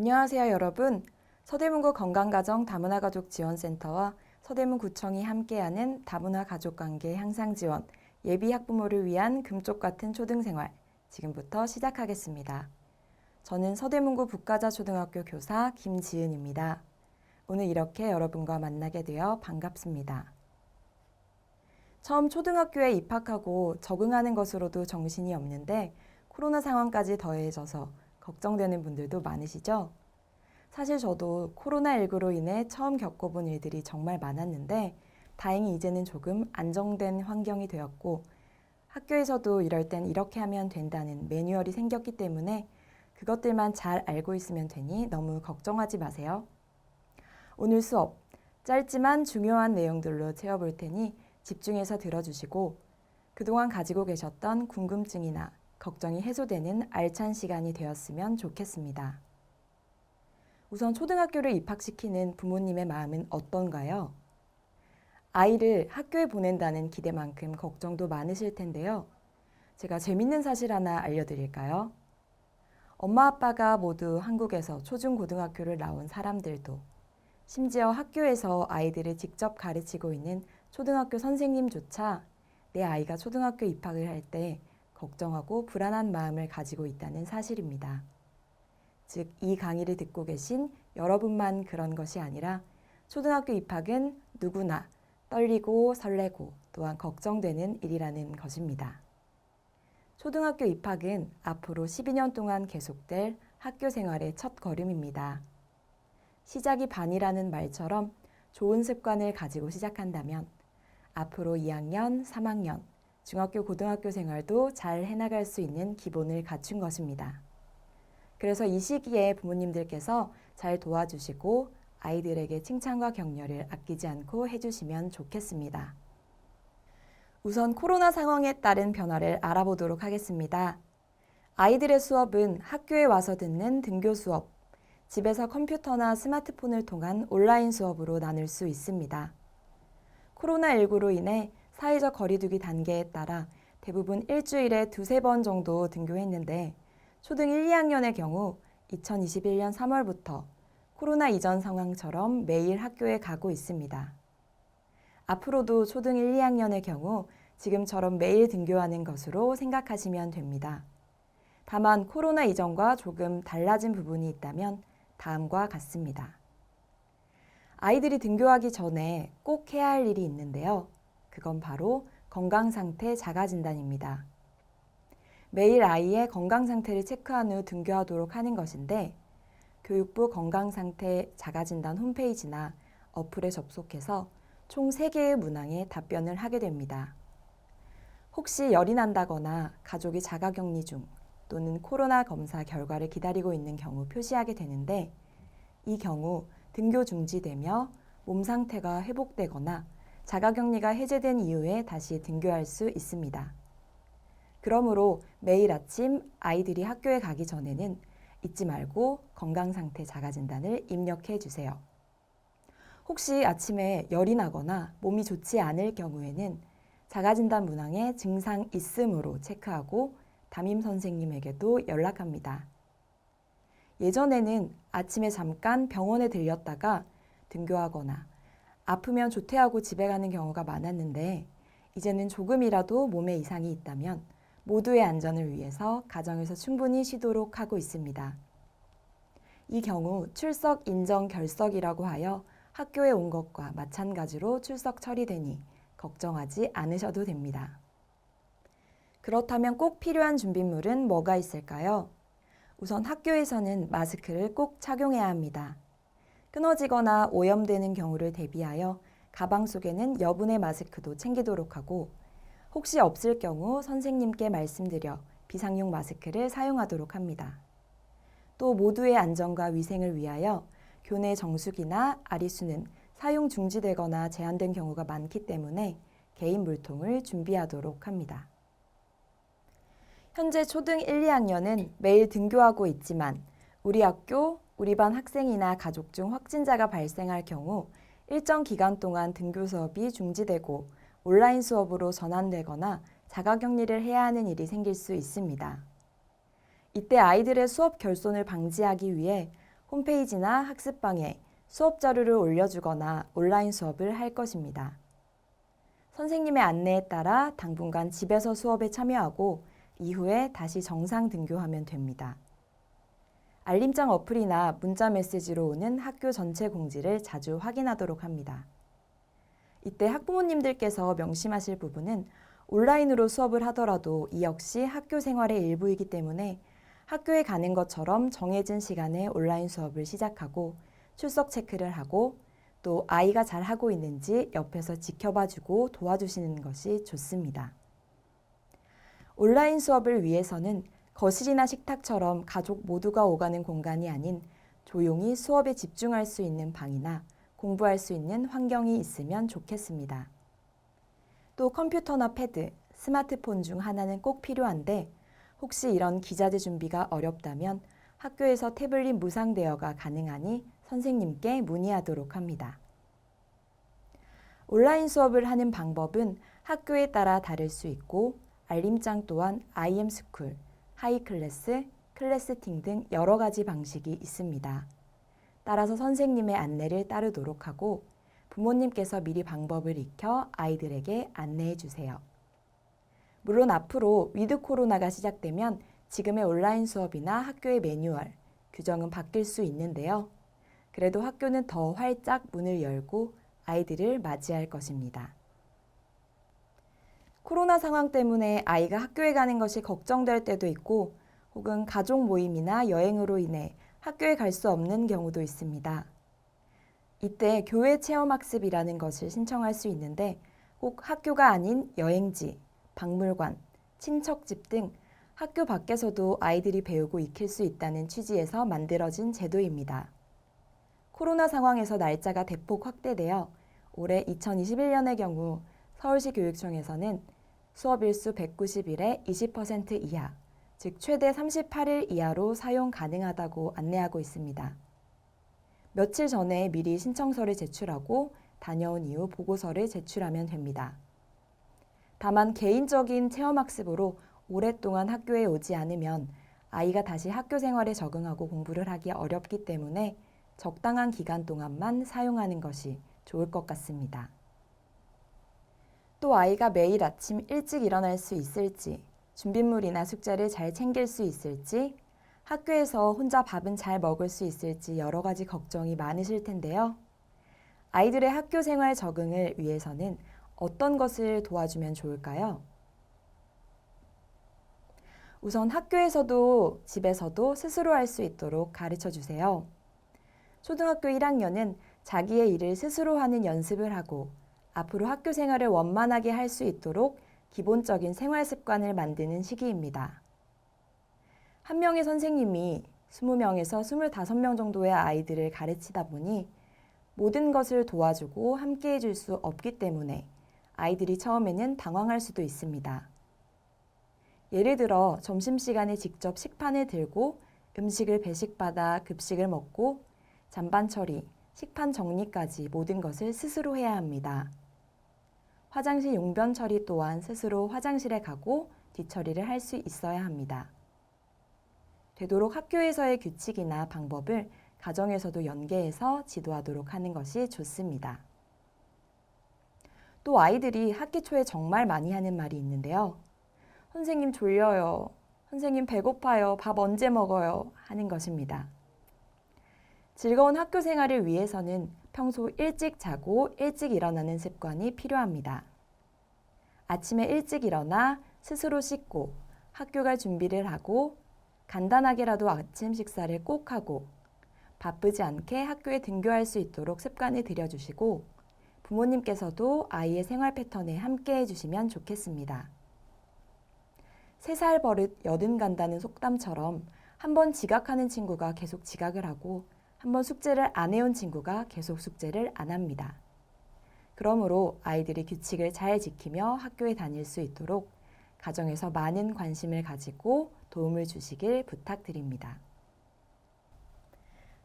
안녕하세요, 여러분. 서대문구 건강가정 다문화 가족 지원센터와 서대문구청이 함께하는 다문화 가족 관계 향상 지원 예비 학부모를 위한 금쪽 같은 초등생활 지금부터 시작하겠습니다. 저는 서대문구 북가자 초등학교 교사 김지은입니다. 오늘 이렇게 여러분과 만나게 되어 반갑습니다. 처음 초등학교에 입학하고 적응하는 것으로도 정신이 없는데 코로나 상황까지 더해져서 걱정되는 분들도 많으시죠? 사실 저도 코로나19로 인해 처음 겪어본 일들이 정말 많았는데 다행히 이제는 조금 안정된 환경이 되었고 학교에서도 이럴 땐 이렇게 하면 된다는 매뉴얼이 생겼기 때문에 그것들만 잘 알고 있으면 되니 너무 걱정하지 마세요. 오늘 수업 짧지만 중요한 내용들로 채워볼 테니 집중해서 들어주시고 그동안 가지고 계셨던 궁금증이나 걱정이 해소되는 알찬 시간이 되었으면 좋겠습니다. 우선 초등학교를 입학시키는 부모님의 마음은 어떤가요? 아이를 학교에 보낸다는 기대만큼 걱정도 많으실 텐데요. 제가 재밌는 사실 하나 알려드릴까요? 엄마 아빠가 모두 한국에서 초중고등학교를 나온 사람들도 심지어 학교에서 아이들을 직접 가르치고 있는 초등학교 선생님조차 내 아이가 초등학교 입학을 할 때 걱정하고 불안한 마음을 가지고 있다는 사실입니다. 즉, 이 강의를 듣고 계신 여러분만 그런 것이 아니라 초등학교 입학은 누구나 떨리고 설레고 또한 걱정되는 일이라는 것입니다. 초등학교 입학은 앞으로 12년 동안 계속될 학교 생활의 첫 걸음입니다. 시작이 반이라는 말처럼 좋은 습관을 가지고 시작한다면 앞으로 2학년, 3학년, 중학교, 고등학교 생활도 잘 해나갈 수 있는 기본을 갖춘 것입니다. 그래서 이 시기에 부모님들께서 잘 도와주시고 아이들에게 칭찬과 격려를 아끼지 않고 해주시면 좋겠습니다. 우선 코로나 상황에 따른 변화를 알아보도록 하겠습니다. 아이들의 수업은 학교에 와서 듣는 등교 수업, 집에서 컴퓨터나 스마트폰을 통한 온라인 수업으로 나눌 수 있습니다. 코로나19로 인해 사회적 거리두기 단계에 따라 대부분 일주일에 두세 번 정도 등교했는데 초등 1, 2학년의 경우 2021년 3월부터 코로나 이전 상황처럼 매일 학교에 가고 있습니다. 앞으로도 초등 1, 2학년의 경우 지금처럼 매일 등교하는 것으로 생각하시면 됩니다. 다만 코로나 이전과 조금 달라진 부분이 있다면 다음과 같습니다. 아이들이 등교하기 전에 꼭 해야 할 일이 있는데요. 그건 바로 건강 상태 자가 진단입니다. 매일 아이의 건강 상태를 체크한 후 등교하도록 하는 것인데 교육부 건강 상태 자가 진단 홈페이지나 어플에 접속해서 총 3개의 문항에 답변을 하게 됩니다. 혹시 열이 난다거나 가족이 자가 격리 중 또는 코로나 검사 결과를 기다리고 있는 경우 표시하게 되는데 이 경우 등교 중지되며 몸 상태가 회복되거나 자가격리가 해제된 이후에 다시 등교할 수 있습니다. 그러므로 매일 아침 아이들이 학교에 가기 전에는 잊지 말고 건강 상태 자가 진단을 입력해 주세요. 혹시 아침에 열이 나거나 몸이 좋지 않을 경우에는 자가 진단 문항에 증상 있음으로 체크하고 담임 선생님에게도 연락합니다. 예전에는 아침에 잠깐 병원에 들렸다가 등교하거나 아프면 조퇴하고 집에 가는 경우가 많았는데 이제는 조금이라도 몸에 이상이 있다면 모두의 안전을 위해서 가정에서 충분히 쉬도록 하고 있습니다. 이 경우 출석 인정 결석이라고 하여 학교에 온 것과 마찬가지로 출석 처리되니 걱정하지 않으셔도 됩니다. 그렇다면 꼭 필요한 준비물은 뭐가 있을까요? 우선 학교에서는 마스크를 꼭 착용해야 합니다. 끊어지거나 오염되는 경우를 대비하여 가방 속에는 여분의 마스크도 챙기도록 하고 혹시 없을 경우 선생님께 말씀드려 비상용 마스크를 사용하도록 합니다. 또 모두의 안전과 위생을 위하여 교내 정수기나 아리수는 사용 중지되거나 제한된 경우가 많기 때문에 개인 물통을 준비하도록 합니다. 현재 초등 1, 2학년은 매일 등교하고 있지만 우리 학교, 우리 반 학생이나 가족 중 확진자가 발생할 경우 일정 기간 동안 등교 수업이 중지되고 온라인 수업으로 전환되거나 자가격리를 해야 하는 일이 생길 수 있습니다. 이때 아이들의 수업 결손을 방지하기 위해 홈페이지나 학습방에 수업 자료를 올려주거나 온라인 수업을 할 것입니다. 선생님의 안내에 따라 당분간 집에서 수업에 참여하고 이후에 다시 정상 등교하면 됩니다. 알림장 어플이나 문자 메시지로 오는 학교 전체 공지를 자주 확인하도록 합니다. 이때 학부모님들께서 명심하실 부분은 온라인으로 수업을 하더라도 이 역시 학교 생활의 일부이기 때문에 학교에 가는 것처럼 정해진 시간에 온라인 수업을 시작하고 출석 체크를 하고 또 아이가 잘 하고 있는지 옆에서 지켜봐주고 도와주시는 것이 좋습니다. 온라인 수업을 위해서는 거실이나 식탁처럼 가족 모두가 오가는 공간이 아닌 조용히 수업에 집중할 수 있는 방이나 공부할 수 있는 환경이 있으면 좋겠습니다. 또 컴퓨터나 패드, 스마트폰 중 하나는 꼭 필요한데 혹시 이런 기자재 준비가 어렵다면 학교에서 태블릿 무상 대여가 가능하니 선생님께 문의하도록 합니다. 온라인 수업을 하는 방법은 학교에 따라 다를 수 있고 알림장 또한 IM스쿨, 하이 클래스, 클래스팅 등 여러 가지 방식이 있습니다. 따라서 선생님의 안내를 따르도록 하고 부모님께서 미리 방법을 익혀 아이들에게 안내해 주세요. 물론 앞으로 위드 코로나가 시작되면 지금의 온라인 수업이나 학교의 매뉴얼, 규정은 바뀔 수 있는데요. 그래도 학교는 더 활짝 문을 열고 아이들을 맞이할 것입니다. 코로나 상황 때문에 아이가 학교에 가는 것이 걱정될 때도 있고 혹은 가족 모임이나 여행으로 인해 학교에 갈 수 없는 경우도 있습니다. 이때 교회 체험학습이라는 것을 신청할 수 있는데 꼭 학교가 아닌 여행지, 박물관, 친척집 등 학교 밖에서도 아이들이 배우고 익힐 수 있다는 취지에서 만들어진 제도입니다. 코로나 상황에서 날짜가 대폭 확대되어 올해 2021년의 경우 서울시 교육청에서는 수업 일수 190일에 20% 이하, 즉 최대 38일 이하로 사용 가능하다고 안내하고 있습니다. 며칠 전에 미리 신청서를 제출하고 다녀온 이후 보고서를 제출하면 됩니다. 다만 개인적인 체험학습으로 오랫동안 학교에 오지 않으면 아이가 다시 학교 생활에 적응하고 공부를 하기 어렵기 때문에 적당한 기간 동안만 사용하는 것이 좋을 것 같습니다. 또 아이가 매일 아침 일찍 일어날 수 있을지, 준비물이나 숙제를 잘 챙길 수 있을지, 학교에서 혼자 밥은 잘 먹을 수 있을지 여러 가지 걱정이 많으실 텐데요. 아이들의 학교 생활 적응을 위해서는 어떤 것을 도와주면 좋을까요? 우선 학교에서도 집에서도 스스로 할 수 있도록 가르쳐 주세요. 초등학교 1학년은 자기의 일을 스스로 하는 연습을 하고 앞으로 학교 생활을 원만하게 할 수 있도록 기본적인 생활 습관을 만드는 시기입니다. 한 명의 선생님이 20명에서 25명 정도의 아이들을 가르치다 보니 모든 것을 도와주고 함께 해줄 수 없기 때문에 아이들이 처음에는 당황할 수도 있습니다. 예를 들어 점심시간에 직접 식판을 들고 음식을 배식받아 급식을 먹고 잔반 처리, 식판 정리까지 모든 것을 스스로 해야 합니다. 화장실 용변 처리 또한 스스로 화장실에 가고 뒷처리를 할 수 있어야 합니다. 되도록 학교에서의 규칙이나 방법을 가정에서도 연계해서 지도하도록 하는 것이 좋습니다. 또 아이들이 학기 초에 정말 많이 하는 말이 있는데요. 선생님 졸려요. 선생님 배고파요. 밥 언제 먹어요? 하는 것입니다. 즐거운 학교 생활을 위해서는 평소 일찍 자고 일찍 일어나는 습관이 필요합니다. 아침에 일찍 일어나 스스로 씻고 학교 갈 준비를 하고 간단하게라도 아침 식사를 꼭 하고 바쁘지 않게 학교에 등교할 수 있도록 습관을 들여주시고 부모님께서도 아이의 생활 패턴에 함께 해주시면 좋겠습니다. 세 살 버릇 여든 간다는 속담처럼 한 번 지각하는 친구가 계속 지각을 하고 한번 숙제를 안 해온 친구가 계속 숙제를 안 합니다. 그러므로 아이들이 규칙을 잘 지키며 학교에 다닐 수 있도록 가정에서 많은 관심을 가지고 도움을 주시길 부탁드립니다.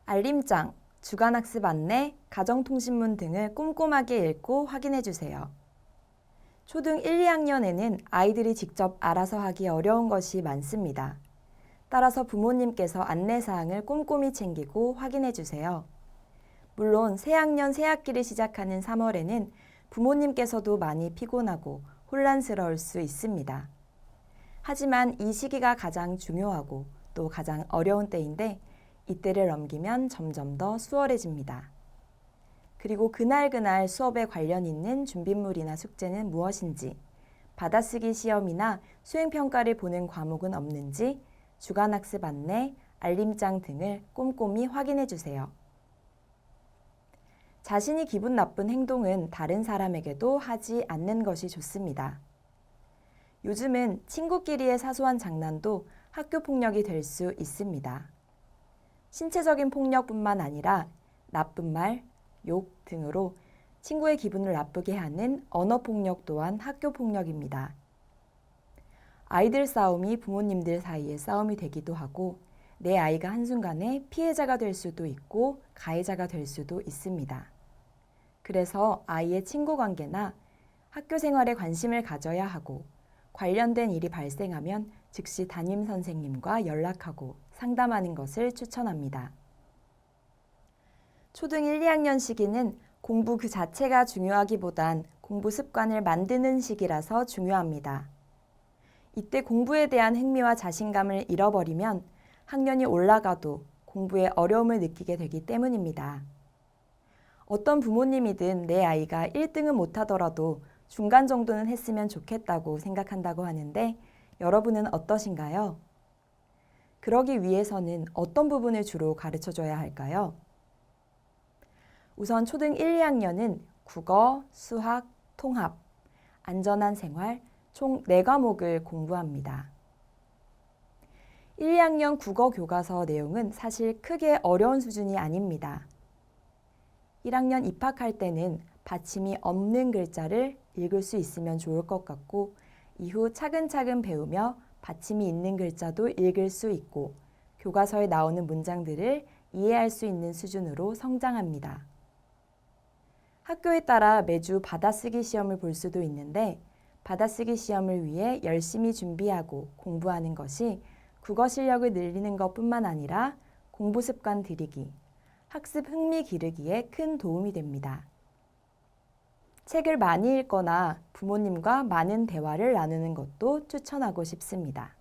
알림장, 주간학습 안내, 가정통신문 등을 꼼꼼하게 읽고 확인해 주세요. 초등 1, 2학년에는 아이들이 직접 알아서 하기 어려운 것이 많습니다. 따라서 부모님께서 안내사항을 꼼꼼히 챙기고 확인해 주세요. 물론 새학년 새학기를 시작하는 3월에는 부모님께서도 많이 피곤하고 혼란스러울 수 있습니다. 하지만 이 시기가 가장 중요하고 또 가장 어려운 때인데 이때를 넘기면 점점 더 수월해집니다. 그리고 그날그날 수업에 관련 있는 준비물이나 숙제는 무엇인지, 받아쓰기 시험이나 수행평가를 보는 과목은 없는지, 주간학습 안내, 알림장 등을 꼼꼼히 확인해 주세요. 자신이 기분 나쁜 행동은 다른 사람에게도 하지 않는 것이 좋습니다. 요즘은 친구끼리의 사소한 장난도 학교 폭력이 될 수 있습니다. 신체적인 폭력뿐만 아니라 나쁜 말, 욕 등으로 친구의 기분을 나쁘게 하는 언어 폭력 또한 학교 폭력입니다. 아이들 싸움이 부모님들 사이의 싸움이 되기도 하고 내 아이가 한순간에 피해자가 될 수도 있고 가해자가 될 수도 있습니다. 그래서 아이의 친구 관계나 학교 생활에 관심을 가져야 하고 관련된 일이 발생하면 즉시 담임 선생님과 연락하고 상담하는 것을 추천합니다. 초등 1, 2학년 시기는 공부 그 자체가 중요하기보단 공부 습관을 만드는 시기라서 중요합니다. 이때 공부에 대한 흥미와 자신감을 잃어버리면 학년이 올라가도 공부에 어려움을 느끼게 되기 때문입니다. 어떤 부모님이든 내 아이가 1등은 못하더라도 중간 정도는 했으면 좋겠다고 생각한다고 하는데 여러분은 어떠신가요? 그러기 위해서는 어떤 부분을 주로 가르쳐 줘야 할까요? 우선 초등 1, 2학년은 국어, 수학, 통합, 안전한 생활, 총 4과목을 공부합니다. 1, 2학년 국어 교과서 내용은 사실 크게 어려운 수준이 아닙니다. 1학년 입학할 때는 받침이 없는 글자를 읽을 수 있으면 좋을 것 같고 이후 차근차근 배우며 받침이 있는 글자도 읽을 수 있고 교과서에 나오는 문장들을 이해할 수 있는 수준으로 성장합니다. 학교에 따라 매주 받아쓰기 시험을 볼 수도 있는데 받아쓰기 시험을 위해 열심히 준비하고 공부하는 것이 국어 실력을 늘리는 것뿐만 아니라 공부 습관 들이기, 학습 흥미 기르기에 큰 도움이 됩니다. 책을 많이 읽거나 부모님과 많은 대화를 나누는 것도 추천하고 싶습니다.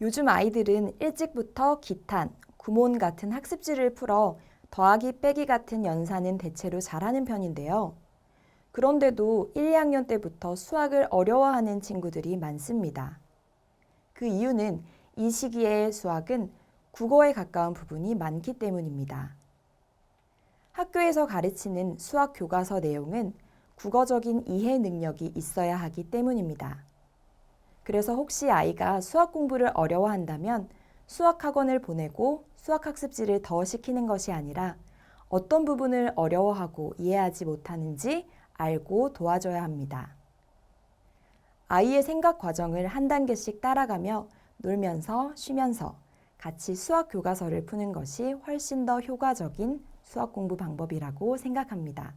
요즘 아이들은 일찍부터 기탄, 구몬 같은 학습지를 풀어 더하기 빼기 같은 연산은 대체로 잘하는 편인데요. 그런데도 1, 2학년 때부터 수학을 어려워하는 친구들이 많습니다. 그 이유는 이 시기의 수학은 국어에 가까운 부분이 많기 때문입니다. 학교에서 가르치는 수학 교과서 내용은 국어적인 이해 능력이 있어야 하기 때문입니다. 그래서 혹시 아이가 수학 공부를 어려워한다면 수학 학원을 보내고 수학 학습지를 더 시키는 것이 아니라 어떤 부분을 어려워하고 이해하지 못하는지 알고 도와줘야 합니다. 아이의 생각 과정을 한 단계씩 따라가며 놀면서 쉬면서 같이 수학 교과서를 푸는 것이 훨씬 더 효과적인 수학 공부 방법이라고 생각합니다.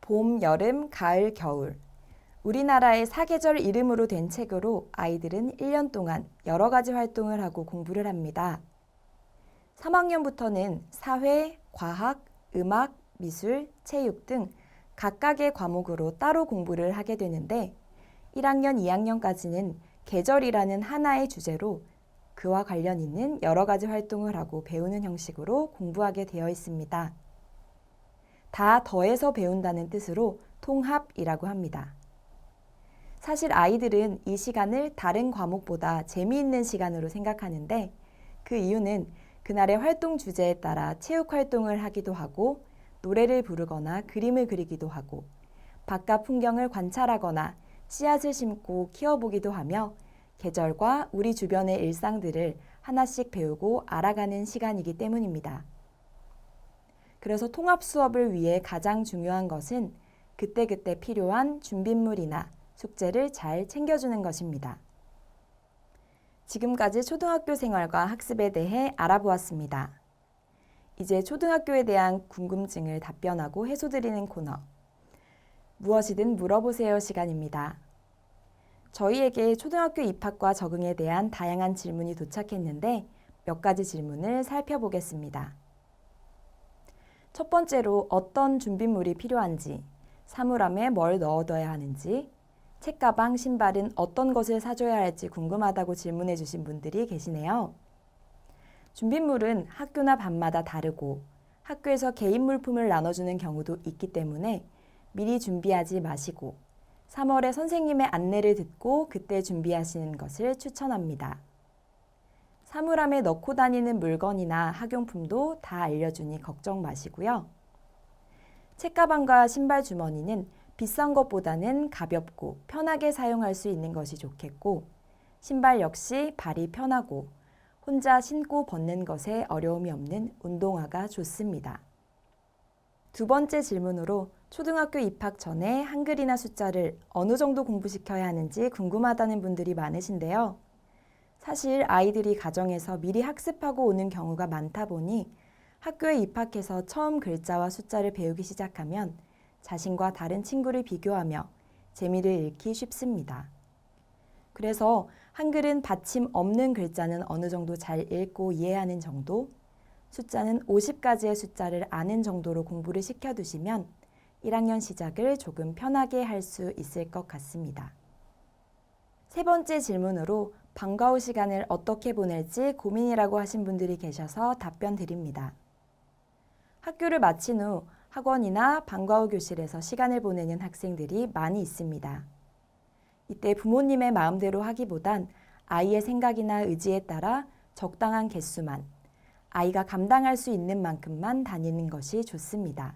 봄, 여름, 가을, 겨울. 우리나라의 사계절 이름으로 된 책으로 아이들은 1년 동안 여러 가지 활동을 하고 공부를 합니다. 3학년부터는 사회, 과학, 음악, 미술, 체육 등 각각의 과목으로 따로 공부를 하게 되는데 1학년, 2학년까지는 계절이라는 하나의 주제로 그와 관련 있는 여러 가지 활동을 하고 배우는 형식으로 공부하게 되어 있습니다. 다 더해서 배운다는 뜻으로 통합이라고 합니다. 사실 아이들은 이 시간을 다른 과목보다 재미있는 시간으로 생각하는데 그 이유는 그날의 활동 주제에 따라 체육 활동을 하기도 하고 노래를 부르거나 그림을 그리기도 하고 바깥 풍경을 관찰하거나 씨앗을 심고 키워보기도 하며 계절과 우리 주변의 일상들을 하나씩 배우고 알아가는 시간이기 때문입니다. 그래서 통합 수업을 위해 가장 중요한 것은 그때그때 필요한 준비물이나 숙제를 잘 챙겨주는 것입니다. 지금까지 초등학교 생활과 학습에 대해 알아보았습니다. 이제 초등학교에 대한 궁금증을 답변하고 해소드리는 코너. 무엇이든 물어보세요 시간입니다. 저희에게 초등학교 입학과 적응에 대한 다양한 질문이 도착했는데 몇 가지 질문을 살펴보겠습니다. 첫 번째로 어떤 준비물이 필요한지, 사물함에 뭘 넣어둬야 하는지, 책가방, 신발은 어떤 것을 사줘야 할지 궁금하다고 질문해 주신 분들이 계시네요. 준비물은 학교나 반마다 다르고 학교에서 개인 물품을 나눠주는 경우도 있기 때문에 미리 준비하지 마시고 3월에 선생님의 안내를 듣고 그때 준비하시는 것을 추천합니다. 사물함에 넣고 다니는 물건이나 학용품도 다 알려주니 걱정 마시고요. 책가방과 신발 주머니는 비싼 것보다는 가볍고 편하게 사용할 수 있는 것이 좋겠고, 신발 역시 발이 편하고 혼자 신고 벗는 것에 어려움이 없는 운동화가 좋습니다. 두 번째 질문으로 초등학교 입학 전에 한글이나 숫자를 어느 정도 공부시켜야 하는지 궁금하다는 분들이 많으신데요. 사실 아이들이 가정에서 미리 학습하고 오는 경우가 많다 보니 학교에 입학해서 처음 글자와 숫자를 배우기 시작하면 자신과 다른 친구를 비교하며 재미를 잃기 쉽습니다. 그래서 한글은 받침 없는 글자는 어느 정도 잘 읽고 이해하는 정도, 숫자는 50가지의 숫자를 아는 정도로 공부를 시켜두시면 1학년 시작을 조금 편하게 할 수 있을 것 같습니다. 세 번째 질문으로 방과 후 시간을 어떻게 보낼지 고민이라고 하신 분들이 계셔서 답변 드립니다. 학교를 마친 후 학원이나 방과 후 교실에서 시간을 보내는 학생들이 많이 있습니다. 이때 부모님의 마음대로 하기보단 아이의 생각이나 의지에 따라 적당한 개수만, 아이가 감당할 수 있는 만큼만 다니는 것이 좋습니다.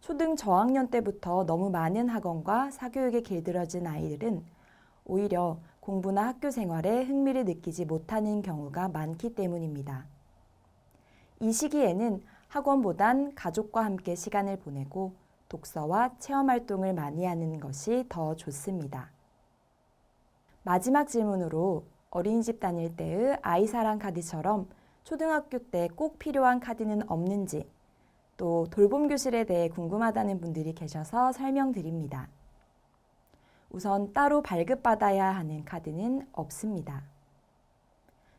초등 저학년 때부터 너무 많은 학원과 사교육에 길들여진 아이들은 오히려 공부나 학교 생활에 흥미를 느끼지 못하는 경우가 많기 때문입니다. 이 시기에는 학원보단 가족과 함께 시간을 보내고 독서와 체험 활동을 많이 하는 것이 더 좋습니다. 마지막 질문으로 어린이집 다닐 때의 아이사랑 카드처럼 초등학교 때 꼭 필요한 카드는 없는지 또 돌봄 교실에 대해 궁금하다는 분들이 계셔서 설명드립니다. 우선 따로 발급받아야 하는 카드는 없습니다.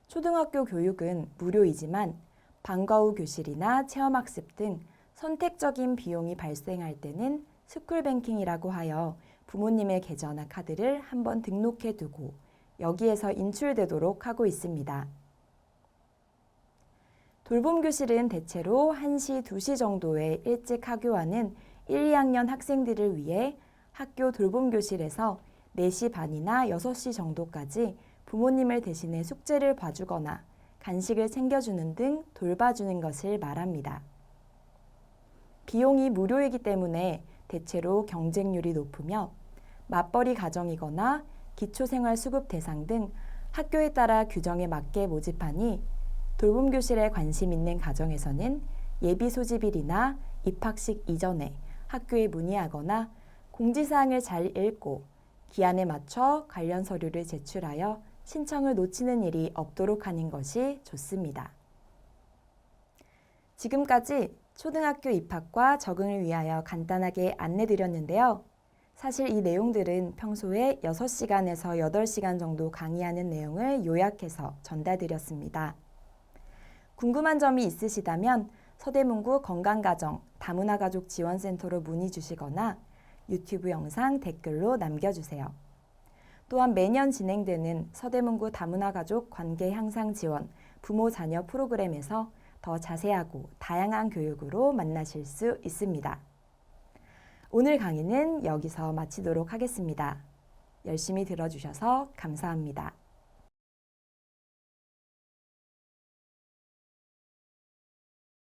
초등학교 교육은 무료이지만 방과 후 교실이나 체험학습 등 선택적인 비용이 발생할 때는 스쿨뱅킹이라고 하여 부모님의 계좌나 카드를 한번 등록해 두고 여기에서 인출되도록 하고 있습니다. 돌봄 교실은 대체로 1시, 2시 정도에 일찍 하교하는 1, 2학년 학생들을 위해 학교 돌봄 교실에서 4시 반이나 6시 정도까지 부모님을 대신해 숙제를 봐주거나 간식을 챙겨주는 등 돌봐주는 것을 말합니다. 비용이 무료이기 때문에 대체로 경쟁률이 높으며 맞벌이 가정이거나 기초생활수급 대상 등 학교에 따라 규정에 맞게 모집하니 돌봄 교실에 관심 있는 가정에서는 예비 소집일이나 입학식 이전에 학교에 문의하거나 공지사항을 잘 읽고 기한에 맞춰 관련 서류를 제출하여 신청을 놓치는 일이 없도록 하는 것이 좋습니다. 지금까지 초등학교 입학과 적응을 위하여 간단하게 안내 드렸는데요. 사실 이 내용들은 평소에 6시간에서 8시간 정도 강의하는 내용을 요약해서 전달드렸습니다. 궁금한 점이 있으시다면 서대문구 건강가정 다문화가족 지원센터로 문의 주시거나 유튜브 영상 댓글로 남겨주세요. 또한 매년 진행되는 서대문구 다문화가족 관계 향상 지원 부모 자녀 프로그램에서 더 자세하고 다양한 교육으로 만나실 수 있습니다. 오늘 강의는 여기서 마치도록 하겠습니다. 열심히 들어주셔서 감사합니다.